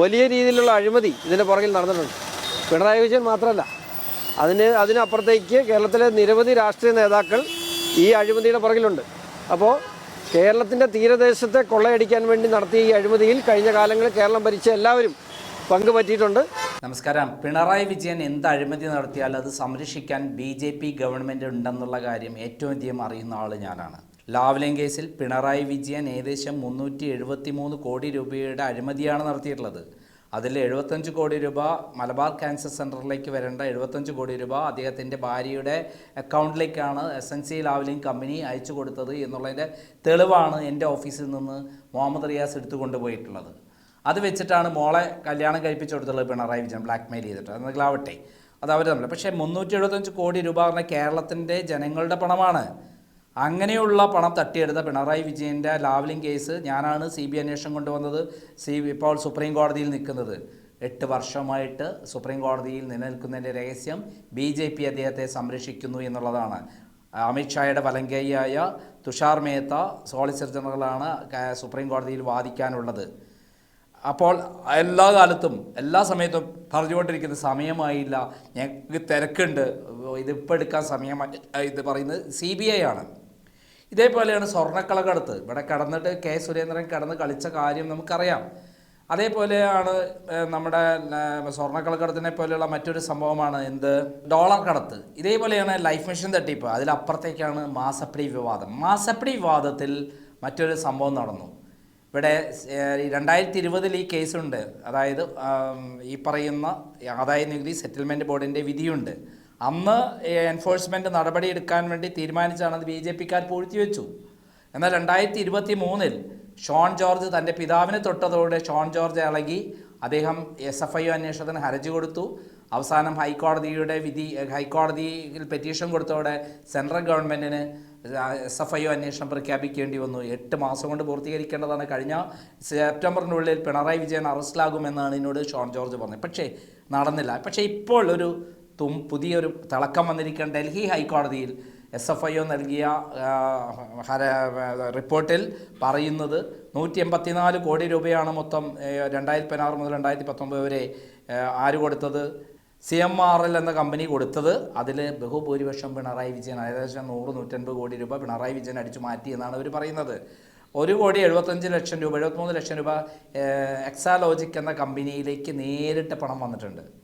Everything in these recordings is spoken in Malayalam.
വലിയ രീതിയിലുള്ള അഴിമതി ഇതിന്റെ പുറകിൽ നടന്നിട്ടുണ്ട്. പിണറായി വിജയൻ മാത്രമല്ല അതിന് അതിനപ്പുറത്തേക്ക് കേരളത്തിലെ നിരവധി രാഷ്ട്രീയ നേതാക്കൾ ഈ അഴിമതിയുടെ പുറകിലുണ്ട്. അപ്പോൾ കേരളത്തിന്റെ തീരദേശത്തെ കൊള്ളയടിക്കാൻ വേണ്ടി നടത്തിയ ഈ അഴിമതിയിൽ കഴിഞ്ഞ കാലങ്ങളിൽ കേരളം ഭരിച്ച എല്ലാവരും പങ്കുപറ്റിയിട്ടുണ്ട്. നമസ്കാരം. പിണറായി വിജയൻ എന്ത് അഴിമതി നടത്തിയാൽ അത് സംരക്ഷിക്കാൻ ബി ഗവൺമെന്റ് ഉണ്ടെന്നുള്ള കാര്യം ഏറ്റവും അധികം അറിയുന്ന ആൾ ഞാനാണ്. ലാവ്ലിൻ കേസിൽ പിണറായി വിജയൻ ഏകദേശം മുന്നൂറ്റി എഴുപത്തി മൂന്ന് കോടി രൂപയുടെ അഴിമതിയാണ് നടത്തിയിട്ടുള്ളത്. അതിൽ എഴുപത്തഞ്ച് കോടി രൂപ മലബാർ ക്യാൻസർ സെന്ററിലേക്ക് വരേണ്ട എഴുപത്തഞ്ച് കോടി രൂപ അദ്ദേഹത്തിന്റെ ഭാര്യയുടെ അക്കൗണ്ടിലേക്കാണ് S N C Lavalin company അയച്ചു കൊടുത്തത് എന്നുള്ളതിന്റെ തെളിവാണ് എന്റെ ഓഫീസിൽ നിന്ന് മുഹമ്മദ് റിയാസ് എടുത്തു കൊണ്ടുപോയിട്ടുള്ളത്. അത് വെച്ചിട്ടാണ് മോളെ കല്യാണം കഴിപ്പിച്ചു കൊടുത്തുള്ളത് പിണറായി വിജയൻ ബ്ലാക്ക് മെയിൽ ചെയ്തിട്ട്. അതെങ്കിലും ആവട്ടെ അത് അവർ തമ്മിൽ. പക്ഷേ മുന്നൂറ്റി എഴുപത്തഞ്ച് കോടി രൂപ പറഞ്ഞാൽ കേരളത്തിന്റെ ജനങ്ങളുടെ പണമാണ്. അങ്ങനെയുള്ള പണം തട്ടിയെടുത്ത പിണറായി വിജയന്റെ ലാവ്ലിംഗ് കേസ് ഞാനാണ് സി ബി അന്വേഷണം കൊണ്ടുവന്നത്. സി ഇപ്പോൾ സുപ്രീം കോടതിയിൽ നിൽക്കുന്നത്. എട്ട് വർഷമായിട്ട് സുപ്രീം കോടതിയിൽ നിലനിൽക്കുന്നതിന്റെ രഹസ്യം ബി ജെ പി അദ്ദേഹത്തെ സംരക്ഷിക്കുന്നു എന്നുള്ളതാണ്. അമിത്ഷായുടെ വലങ്കയ്യായ തുഷാർ മേത്ത സോളിസിറ്റർ ജനറലാണ് സുപ്രീം കോടതിയിൽ വാദിക്കാനുള്ളത്. അപ്പോൾ എല്ലാ കാലത്തും എല്ലാ സമയത്തും പറഞ്ഞുകൊണ്ടിരിക്കുന്ന സമയമായില്ല. ഞങ്ങൾക്ക് തിരക്കുണ്ട്. ഇതിപ്പോൾ എടുക്കാൻ സമയമായി ഇത് പറയുന്നത് സി ബി ഐ ആണ്. ഇതേപോലെയാണ് സ്വർണക്കളകടത്ത് ഇവിടെ കടന്നിട്ട് കെ സുരേന്ദ്രൻ കടന്ന് കളിച്ച കാര്യം നമുക്കറിയാം. അതേപോലെയാണ് നമ്മുടെ സ്വർണക്കളക്കടത്തിനെ പോലെയുള്ള മറ്റൊരു സംഭവമാണ് എന്ത്? ഡോളർ കടത്ത്. ഇതേപോലെയാണ് ലൈഫ് മിഷൻ തട്ടിപ്പ്. അതിലപ്പുറത്തേക്കാണ് മാസപ്പടി വിവാദം. മാസപ്പടി വിവാദത്തിൽ മറ്റൊരു സംഭവം നടന്നു. ഇവിടെ രണ്ടായിരത്തി ഇരുപതിൽ ഈ കേസുണ്ട്. അതായത് ഈ പറയുന്ന ആദായ നികുതി സെറ്റിൽമെന്റ് ബോർഡിന്റെ വിധിയുണ്ട്. അന്ന് എൻഫോഴ്സ്മെന്റ് നടപടി എടുക്കാൻ വേണ്ടി തീരുമാനിച്ചാണ് അത് ബി ജെ പിക്കാർ പൂഴ്ത്തി വെച്ചു എന്നാൽ രണ്ടായിരത്തി ഇരുപത്തി മൂന്നിൽ ഷോൺ ജോർജ് തന്റെ പിതാവിനെ തൊട്ടതോടെ ഷോൺ ജോർജ് ഇളകി. അദ്ദേഹം എസ് എഫ് ഐ അന്വേഷണത്തിന് ഹർജി കൊടുത്തു. അവസാനം ഹൈക്കോടതിയുടെ വിധി ഹൈക്കോടതിയിൽ പെറ്റീഷൻ കൊടുത്തതോടെ സെൻട്രൽ ഗവൺമെന്റിന് എസ് എഫ് ഐ ഒ അന്വേഷണം പ്രഖ്യാപിക്കേണ്ടി വന്നു. എട്ട് മാസം കൊണ്ട് പൂർത്തീകരിക്കേണ്ടതാണ്. കഴിഞ്ഞ സെപ്റ്റംബറിനുള്ളിൽ പിണറായി വിജയൻ അറസ്റ്റിലാകുമെന്നാണ് എന്നോട് ഷോൺ ജോർജ് പറഞ്ഞത്. പക്ഷേ നടന്നില്ല. പക്ഷേ ഇപ്പോൾ ഒരു തും പുതിയൊരു തിളക്കം വന്നിരിക്കുന്ന ഡൽഹി ഹൈക്കോടതിയിൽ എസ് എഫ് ഐ ഒ നൽകിയ റിപ്പോർട്ടിൽ പറയുന്നത് നൂറ്റി എൺപത്തിനാല് കോടി രൂപയാണ് മൊത്തം രണ്ടായിരത്തി പതിനാറ് മുതൽ രണ്ടായിരത്തി പത്തൊമ്പത് വരെ ആര് കൊടുത്തത്? സി എം ആർ എൽ എന്ന കമ്പനി കൊടുത്തത്. അതിൽ ബഹുഭൂരിപക്ഷം പിണറായി വിജയൻ ഏകദേശം നൂറ് നൂറ്റൻപത് കോടി രൂപ പിണറായി വിജയൻ അടിച്ചു മാറ്റി എന്നാണ് അവർ പറയുന്നത്. ഒരു കോടി എഴുപത്തഞ്ച് ലക്ഷം രൂപ എഴുപത്തിമൂന്ന് ലക്ഷം രൂപ എക്സാലോജിക് എന്ന കമ്പനിയിലേക്ക് നേരിട്ട് പണം വന്നിട്ടുണ്ട്.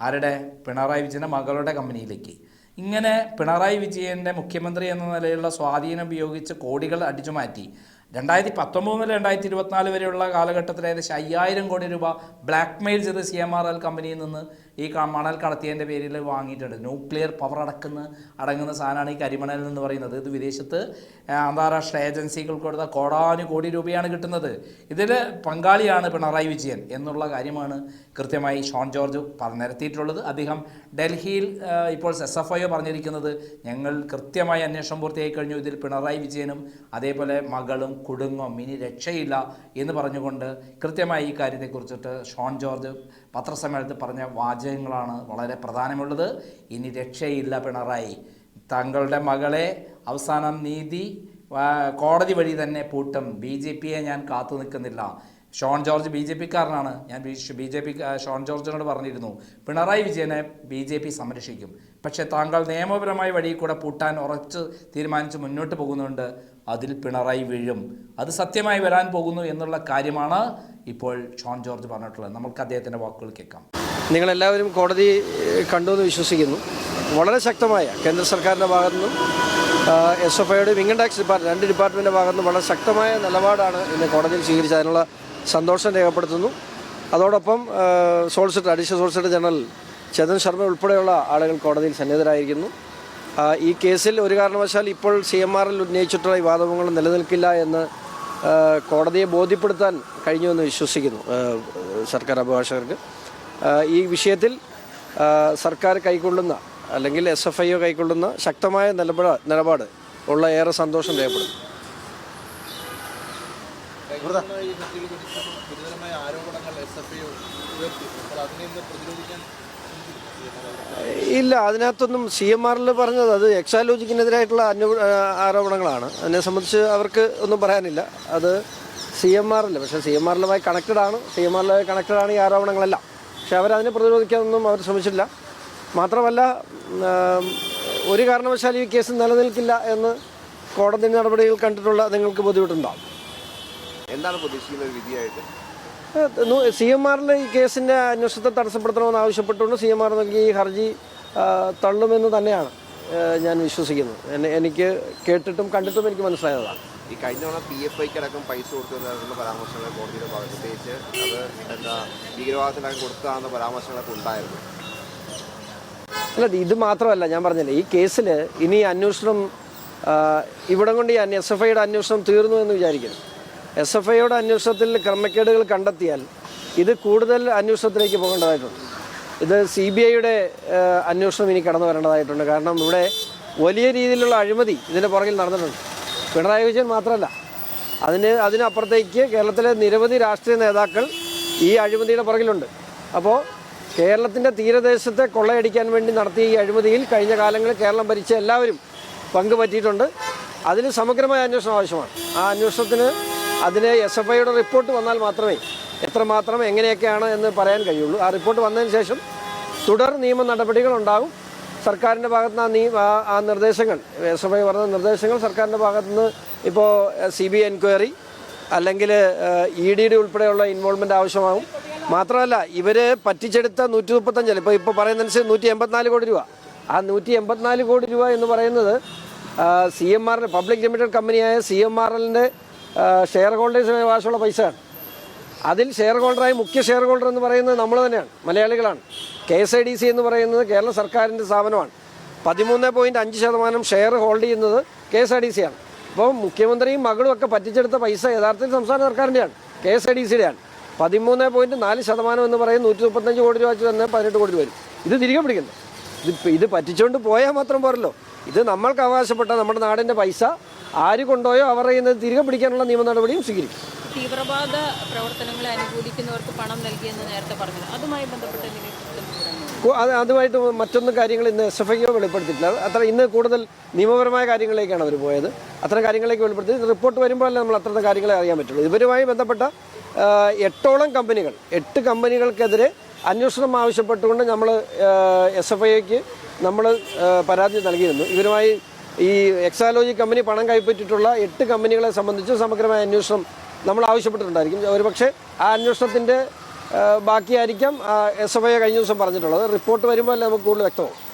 ആരുടെ? പിണറായി വിജയന്റെ മകളുടെ കമ്പനിയിലേക്ക്. ഇങ്ങനെ പിണറായി വിജയന്റെ മുഖ്യമന്ത്രി എന്ന നിലയിലുള്ള സ്വാധീനം ഉപയോഗിച്ച് കോടികൾ അടിച്ചു മാറ്റി. രണ്ടായിരത്തി പത്തൊമ്പത് മുതൽ രണ്ടായിരത്തി ഇരുപത്തിനാല് വരെയുള്ള കാലഘട്ടത്തിൽ ഏകദേശം അയ്യായിരം കോടി രൂപ ബ്ലാക്ക് മെയിൽ ചെയ്ത് സി എം ആർ എൽ കമ്പനിയിൽ നിന്ന് ഈ മണൽ കടത്തിയതിന്റെ പേരിൽ വാങ്ങിയിട്ടുണ്ട്. ന്യൂക്ലിയർ പവർ അടക്കുന്ന അടങ്ങുന്ന സാധനമാണ് ഈ കരിമണൽ എന്ന് പറയുന്നത്. ഇത് വിദേശത്ത് അന്താരാഷ്ട്ര ഏജൻസികൾക്ക് കൊടുത്ത കോടാനുകോടി രൂപയാണ് കിട്ടുന്നത്. ഇതിൽ പങ്കാളിയാണ് പിണറായി വിജയൻ എന്നുള്ള കാര്യമാണ് കൃത്യമായി ഷോൺ ജോർജ് നിരത്തിയിട്ടുള്ളത് അദ്ദേഹം ഡൽഹിയിൽ ഇപ്പോൾ എസ് എഫ് ഐ പറഞ്ഞിരിക്കുന്നത് ഞങ്ങൾ കൃത്യമായി അന്വേഷണം പൂർത്തിയായി കഴിഞ്ഞു. ഇതിൽ പിണറായി വിജയനും അതേപോലെ മകളും കുടുംബം ഇനി രക്ഷയില്ല എന്ന് പറഞ്ഞുകൊണ്ട് കൃത്യമായി ഈ കാര്യത്തെക്കുറിച്ചിട്ട് ഷോൺ ജോർജ് പത്രസമ്മേളനത്തിൽ പറഞ്ഞ വാചകങ്ങളാണ് വളരെ പ്രധാനമുള്ളത്. ഇനി രക്ഷയില്ല പിണറായി. തങ്ങളുടെ മകളെ അവസാനം നീതി കോടതി വഴി തന്നെ പൂട്ടും. ബി ജെ പിയെ ഞാൻ കാത്തു നിൽക്കുന്നില്ല. ഷോൺ ജോർജ് ബി ജെ പിക്കാരനാണ്. ഞാൻ ബി ജെ പി ഷോൺ ജോർജിനോട് പറഞ്ഞിരുന്നു പിണറായി വിജയനെ ബി ജെ പി സംരക്ഷിക്കും. പക്ഷേ താങ്കൾ നിയമപരമായ വഴി കൂടെ പൂട്ടാൻ ഉറച്ച് തീരുമാനിച്ച് മുന്നോട്ട് പോകുന്നുണ്ട്. അതിൽ പിണറായി വീഴും. അത് സത്യമായി വരാൻ പോകുന്നു എന്നുള്ള കാര്യമാണ് ഇപ്പോൾ ഷോൺ ജോർജ് പറഞ്ഞിട്ടുള്ളത്. നമുക്ക് അദ്ദേഹത്തിന്റെ വാക്കുകൾ കേൾക്കാം. നിങ്ങളെല്ലാവരും കോടതി കണ്ടു എന്ന് വിശ്വസിക്കുന്നു. വളരെ ശക്തമായ കേന്ദ്ര സർക്കാരിന്റെ ഭാഗത്തു നിന്നും എസ് എഫ് ഐയുടെയും ഇൻകം ടാക്സ് ഡിപ്പാർട്ട്മെന്റ് രണ്ട് ഡിപ്പാർട്ട്മെന്റിന്റെ ഭാഗത്തു നിന്നും വളരെ ശക്തമായ നിലപാടാണ് ഇന്ന് കോടതിയിൽ സ്വീകരിച്ചത്. അതിനുള്ള സന്തോഷം രേഖപ്പെടുത്തുന്നു. അതോടൊപ്പം solicitor additional solicitor general Chetan Sharma ഉൾപ്പെടെയുള്ള ആളുകൾ കോടതിയിൽ സന്നിഹിതരായിരിക്കുന്നു. ഈ കേസിൽ ഒരു കാരണവശാൽ ഇപ്പോൾ സി എം ആറിൽ ഉന്നയിച്ചിട്ടുള്ള ഈ നിലനിൽക്കില്ല എന്ന് കോടതിയെ ബോധ്യപ്പെടുത്താൻ കഴിഞ്ഞുവെന്ന് വിശ്വസിക്കുന്നു സർക്കാർ അഭിഭാഷകർക്ക്. ഈ വിഷയത്തിൽ സർക്കാർ കൈക്കൊള്ളുന്ന അല്ലെങ്കിൽ എസ് എഫ് ഐ ഒ കൈക്കൊള്ളുന്ന ശക്തമായ നിലപാട് നിലപാട് ഉള്ള ഏറെ സന്തോഷം രേഖപ്പെടുന്നു. ഇല്ല അതിനകത്തൊന്നും സി എം ആറിൽ പറഞ്ഞത് അത് എക്സാലോജിക്കിനെതിരായിട്ടുള്ള അന്വ ആരോപണങ്ങളാണ്. അതിനെ സംബന്ധിച്ച് അവർക്ക് ഒന്നും പറയാനില്ല. അത് സി എം ആറിൽ പക്ഷേ സി എം ആറിലുമായി കണക്റ്റഡ് ആണ്. സി എം ആറിലുമായി കണക്റ്റഡ് ആണ് ഈ ആരോപണങ്ങളെല്ലാം. പക്ഷെ അവരതിനെ പ്രതിരോധിക്കാനൊന്നും അവർ ശ്രമിച്ചില്ല. മാത്രമല്ല ഒരു കാരണവശാലും ഈ കേസ് നിലനിൽക്കില്ല എന്ന് കോടതി നടപടികൾ കണ്ടിട്ടുള്ള നിങ്ങൾക്ക് ബുദ്ധിമുട്ടുണ്ടാകും എന്താണ് പ്രതീക്ഷിക്കുന്ന ഒരു വിധിയായിട്ട്? സി എം ആറിൽ ഈ കേസിന്റെ അന്വേഷണത്തെ തടസ്സപ്പെടുത്തണമെന്ന് ആവശ്യപ്പെട്ടുകൊണ്ട് സി എം ആർ നൽകി ഈ ഹർജി തള്ളുമെന്ന് തന്നെയാണ് ഞാൻ വിശ്വസിക്കുന്നത്. എന്നെ- എനിക്ക് കേട്ടിട്ടും കണ്ടിട്ടും എനിക്ക് മനസ്സിലായതാണ്. ഈ കഴിഞ്ഞ തവണ പി എഫ് ഐക്ക് അടക്കം പൈസ കൊടുത്തതിനുള്ള പരാമർശങ്ങൾ കോടതിയുടെ ഭാഗത്ത്. പ്രത്യേകിച്ച് അത് എന്താ ഭീകരവാദത്തിനടക്കം കൊടുത്താന്ന പരാമർശങ്ങളൊക്കെ ഉണ്ടായിരുന്നു. അല്ല ഇത് മാത്രമല്ല ഞാൻ പറഞ്ഞില്ലേ ഈ കേസിൽ ഇനി അന്വേഷണം ഇവിടം കൊണ്ട് ഈ എസ് എഫ് ഐയുടെ അന്വേഷണം തീർന്നു എന്ന് വിചാരിക്കുന്നു. എസ് എഫ് ഐയുടെ അന്വേഷണത്തിൽ ക്രമക്കേടുകൾ കണ്ടെത്തിയാൽ ഇത് കൂടുതൽ അന്വേഷണത്തിലേക്ക് പോകേണ്ടതായിട്ടുണ്ട്. ഇത് സി ബി ഐയുടെ അന്വേഷണം ഇനി കടന്നു വരേണ്ടതായിട്ടുണ്ട്. കാരണം ഇവിടെ വലിയ രീതിയിലുള്ള അഴിമതി ഇതിന്റെ പുറകിൽ നടന്നിട്ടുണ്ട്. പിണറായി വിജയൻ മാത്രമല്ല അതിന് അതിനപ്പുറത്തേക്ക് കേരളത്തിലെ നിരവധി രാഷ്ട്രീയ നേതാക്കൾ ഈ അഴിമതിയുടെ പുറകിലുണ്ട്. അപ്പോൾ കേരളത്തിന്റെ തീരദേശത്തെ കൊള്ളയടിക്കാൻ വേണ്ടി നടത്തിയ ഈ അഴിമതിയിൽ കഴിഞ്ഞ കാലങ്ങളിൽ കേരളം ഭരിച്ച എല്ലാവരും പങ്ക് പറ്റിയിട്ടുണ്ട് അതിന് സമഗ്രമായ അന്വേഷണം ആവശ്യമാണ്. ആ അന്വേഷണത്തിന് അതിന് എസ് എഫ് ഐയുടെ റിപ്പോർട്ട് വന്നാൽ മാത്രമേ എത്രമാത്രം എങ്ങനെയൊക്കെയാണ് എന്ന് പറയാൻ കഴിയുള്ളൂ. ആ റിപ്പോർട്ട് വന്നതിന് ശേഷം തുടർ നിയമ നടപടികൾ ഉണ്ടാകും. സർക്കാരിന്റെ ഭാഗത്ത് നിന്ന് ആ നീ ആ- നിർദ്ദേശങ്ങൾ എസ് എഫ് ഐ പറഞ്ഞ നിർദ്ദേശങ്ങൾ സർക്കാരിന്റെ ഭാഗത്ത് നിന്ന് ഇപ്പോൾ സി ബി ഐ എൻക്വയറി അല്ലെങ്കിൽ ഇ ഡിയുടെ ഉൾപ്പെടെയുള്ള ഇൻവോൾവ്മെന്റ് ആവശ്യമാകും. മാത്രമല്ല ഇവർ പറ്റിച്ചെടുത്ത നൂറ്റി മുപ്പത്തഞ്ചല്ല ഇപ്പോൾ ഇപ്പോൾ പറയുന്നതനുസരിച്ച് നൂറ്റി എൺപത്തിനാല് കോടി രൂപ. ആ നൂറ്റി എൺപത്തിനാല് കോടി രൂപ എന്ന് പറയുന്നത് സി എം ആറിന്റെ പബ്ലിക് ലിമിറ്റഡ് കമ്പനിയായ സി എം ആർ എല്ലിന്റെ ഷെയർ ഹോൾഡേഴ്സിന് അവകാശമുള്ള പൈസയാണ്. അതിൽ ഷെയർ ഹോൾഡറായി മുഖ്യ ഷെയർ ഹോൾഡർ എന്ന് പറയുന്നത് നമ്മൾ തന്നെയാണ് മലയാളികളാണ്. K S I D C എന്ന് പറയുന്നത് കേരള സർക്കാരിന്റെ സ്ഥാപനമാണ്. പതിമൂന്ന് പോയിന്റ് അഞ്ച് ശതമാനം ഷെയർ ഹോൾഡ് ചെയ്യുന്നത് K S I D C ആണ്. അപ്പോൾ മുഖ്യമന്ത്രിയും മകളും ഒക്കെ പറ്റിച്ചെടുത്ത പൈസ യഥാർത്ഥത്തിൽ സംസ്ഥാന സർക്കാരിന്റെയാണ് കെ എസ് ഐ ഡി സിയുടെയാണ്. പതിമൂന്ന് പോയിന്റ് നാല് ശതമാനം എന്ന് പറയുന്നത് നൂറ്റി മുപ്പത്തഞ്ച് കോടി രൂപ തന്നെ പതിനെട്ട് കോടി രൂപ വരും. ഇത് തിരികെ പിടിക്കുന്നു ഇത് ഇത് പറ്റിച്ചുകൊണ്ട് പോയാൽ മാത്രം പോരല്ലോ. ഇത് നമ്മൾക്ക് അവകാശപ്പെട്ട നമ്മുടെ നാടിന്റെ പൈസ ആര് കൊണ്ടുപോയോ അവർ ചെയ്യുന്നത് തിരികെ പിടിക്കാനുള്ള നിയമ നടപടിയും സ്വീകരിക്കും. തീവ്രവാദ പ്രവർത്തനങ്ങളെ അനുകൂലിക്കുന്നവർക്ക് പണം നൽകിയെന്ന് നേരത്തെ പറഞ്ഞു അതുമായി ബന്ധപ്പെട്ട്? അത് അതുമായിട്ട് മറ്റൊന്നും കാര്യങ്ങൾ ഇന്ന് എസ് എഫ് ഐയോ വെളിപ്പെടുത്തിയിട്ടില്ല. അത്ര ഇന്ന് കൂടുതൽ നിയമപരമായ കാര്യങ്ങളിലേക്കാണ് അവർ പോയത്. അത്തരം കാര്യങ്ങളിലേക്ക് വെളിപ്പെടുത്തി. റിപ്പോർട്ട് വരുമ്പോഴല്ലേ നമ്മൾ അത്തരം കാര്യങ്ങളെ അറിയാൻ പറ്റുള്ളൂ. ഇവരുമായി ബന്ധപ്പെട്ട എട്ടോളം കമ്പനികൾ എട്ട് കമ്പനികൾക്കെതിരെ അന്വേഷണം ആവശ്യപ്പെട്ടുകൊണ്ട് നമ്മൾ എസ് എഫ് ഐക്ക് നമ്മൾ പരാതി നൽകിയിരുന്നു. ഇവരുമായി ഈ എക്സാലോജി കമ്പനി പണം കൈപ്പറ്റിയിട്ടുള്ള എട്ട് കമ്പനികളെ സംബന്ധിച്ച് സമഗ്രമായ അന്വേഷണം നമ്മൾ ആവശ്യപ്പെട്ടിട്ടുണ്ടായിരിക്കും. ഒരുപക്ഷെ ആ അന്വേഷണത്തിന്റെ ബാക്കിയായിരിക്കാം എസ് എഫ് ഐ കഴിഞ്ഞ ദിവസം പറഞ്ഞിട്ടുള്ളത്. റിപ്പോർട്ട് വരുമ്പോൾ അല്ലേ നമുക്ക് കൂടുതൽ വ്യക്തമാവും.